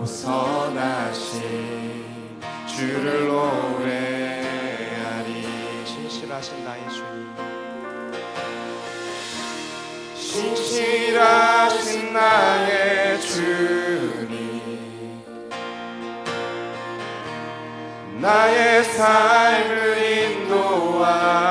우선하신 주를 노래하리. 신실하신 나의 주님. 신실하신 나의 주님. 나의 삶을 인도하셨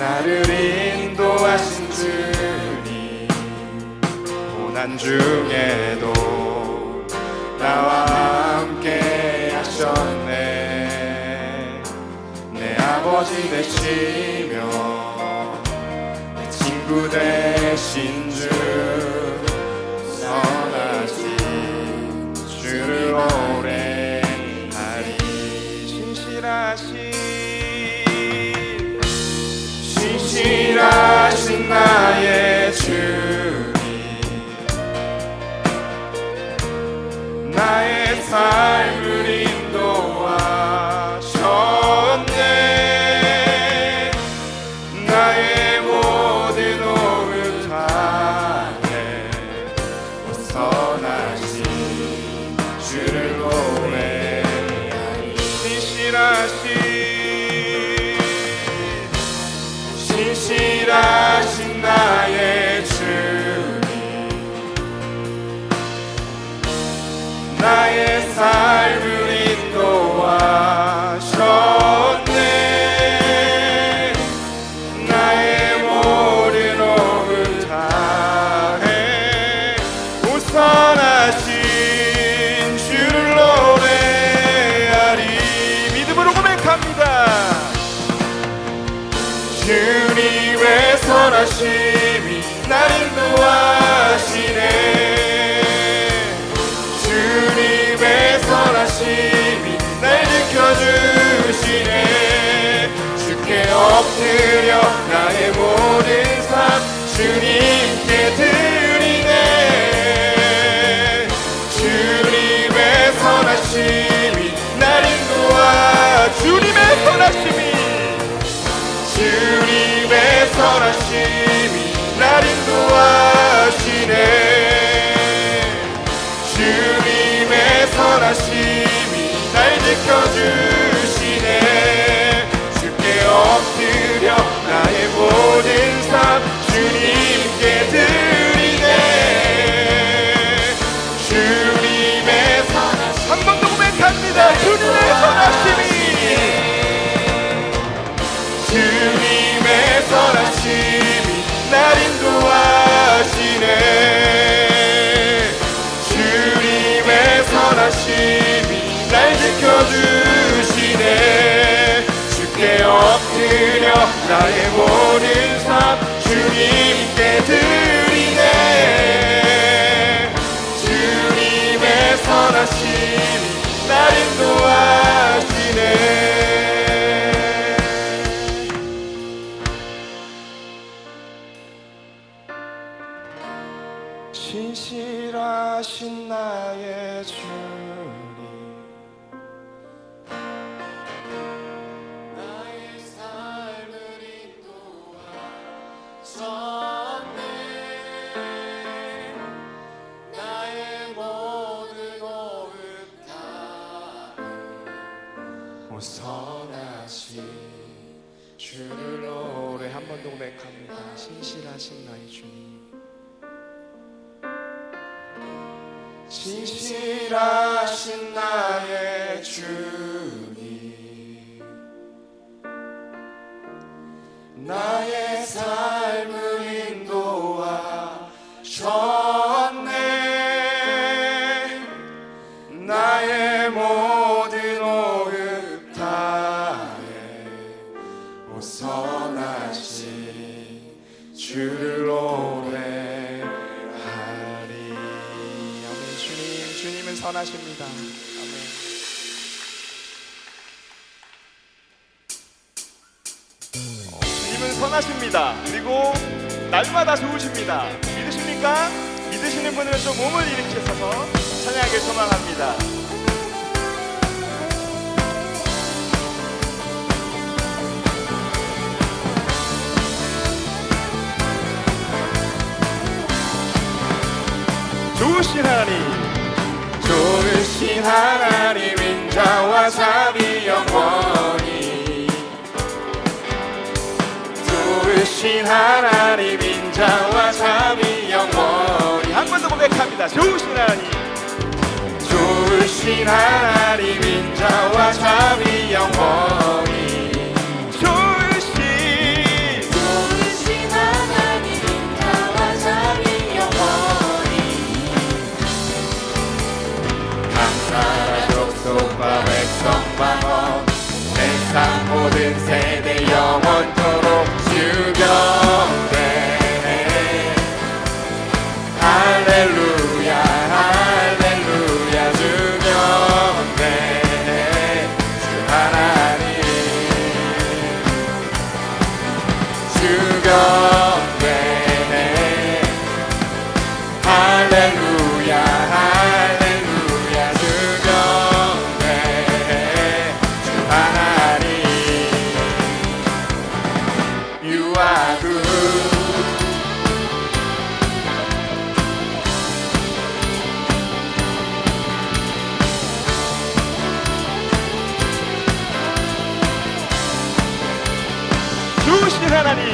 나를 인도하신 주님 고난 중에도 나와 함께 하셨네. 내 아버지 되시며 내 친구 되신 주 선하신 주를 신실하신 나의 주님. 나의 삶을 엎 선하심이 날 지켜주시네. 주께 엎드려 나의 모든 삶 주님께 드리네. 주님의 선하심이 날 인도하시 주를 노래 한 번 동백합니다. 신실하신 나의 주님. 신실하신 나의 주, 주님은 선하십니다. 아멘. 어, 주님은 선하십니다. 그리고 날마다 좋으십니다. 믿으십니까? 믿으시는 분은 좀 몸을 일으키셔서 찬양하길 소망합니다. 좋으신 하나님 좋으신 하나님 인자와 자비 영원히. 좋으신 하나님 인자와 자비 영원히. 한 번 더 고백합니다. 좋으신 하나님. 좋으신 하나님 인자와 자비 영원히 백 좋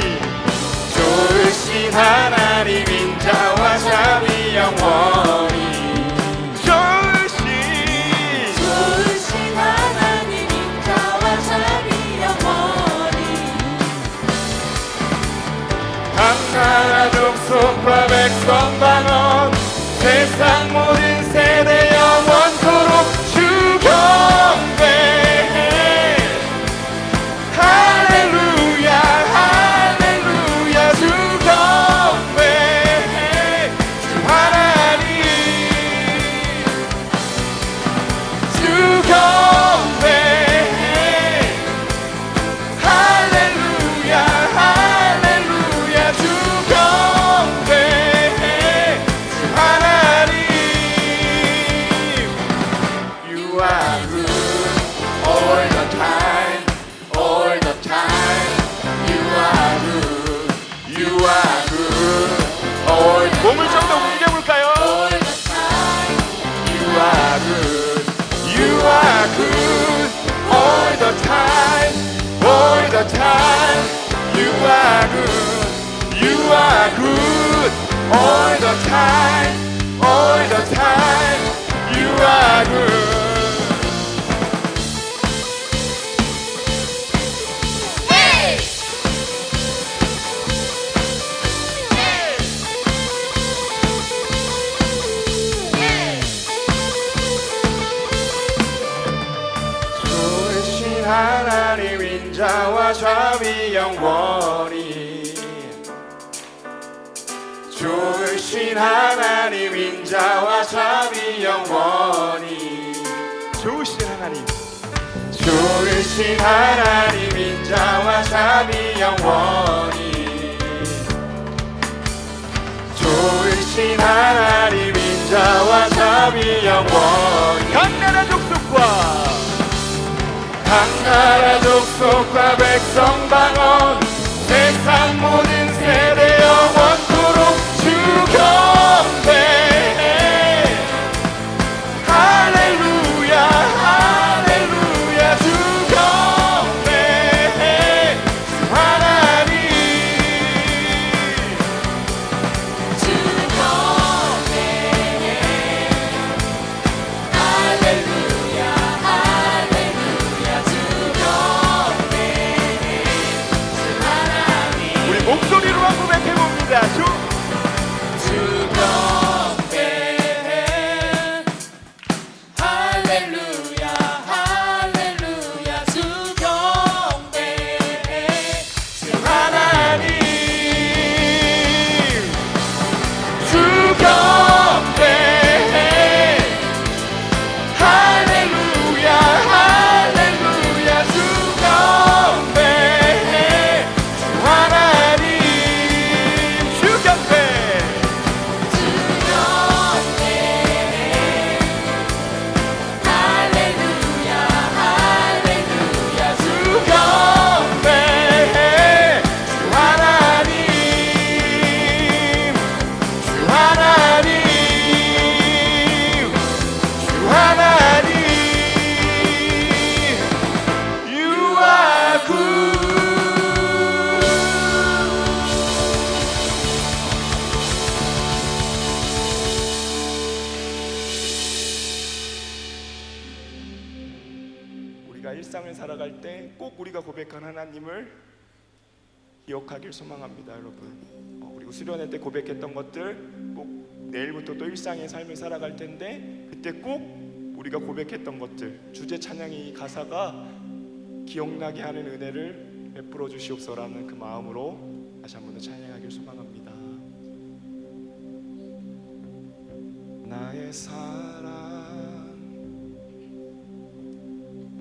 인자와 자비 영원 좋으신 하나님 인자와 자비 영원히. 좋으신 하나님. 좋으신 하나님 인자와 자비 영원히. 좋으신 하나님 인자와 자비 영원히. 강나라 족속과 강나라 족속과 백성 방언 세상 모든 세대 일상을 살아갈 때 꼭 우리가 고백한 하나님을 기억하길 소망합니다, 여러분. 어, 그리고 수련회 때 고백했던 것들 꼭 내일부터 또 일상의 삶을 살아갈 텐데 그때 꼭 우리가 고백했던 것들 주제 찬양의 이 가사가 기억나게 하는 은혜를 베풀어 주시옵소라는 그 마음으로 다시 한 번 더 찬양하길 소망합니다. 나의 사랑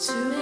주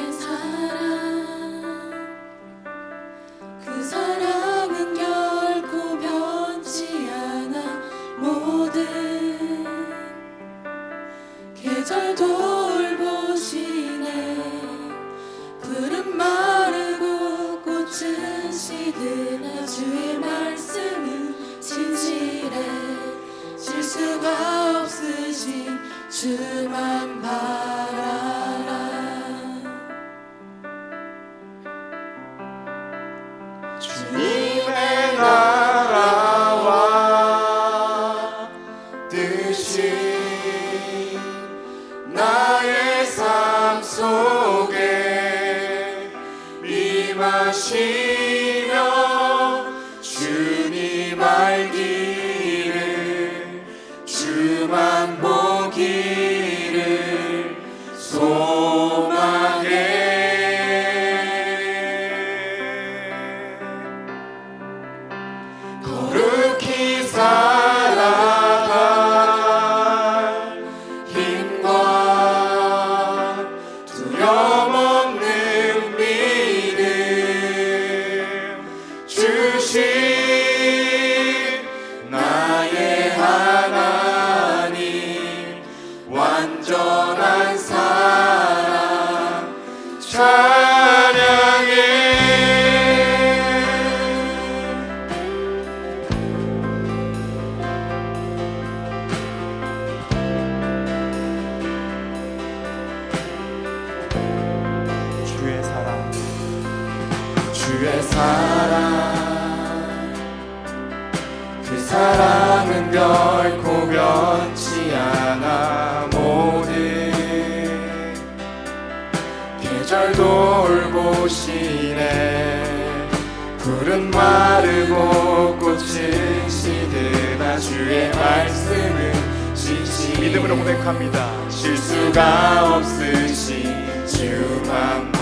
주의 사랑. 그 사랑은 결코 변치 않아. 모든 계절 돌보시네. 푸른 마르고 꽃은 시드나 주의 말씀은 진실. 믿음으로 고백합니다. 실수가 없으신 주만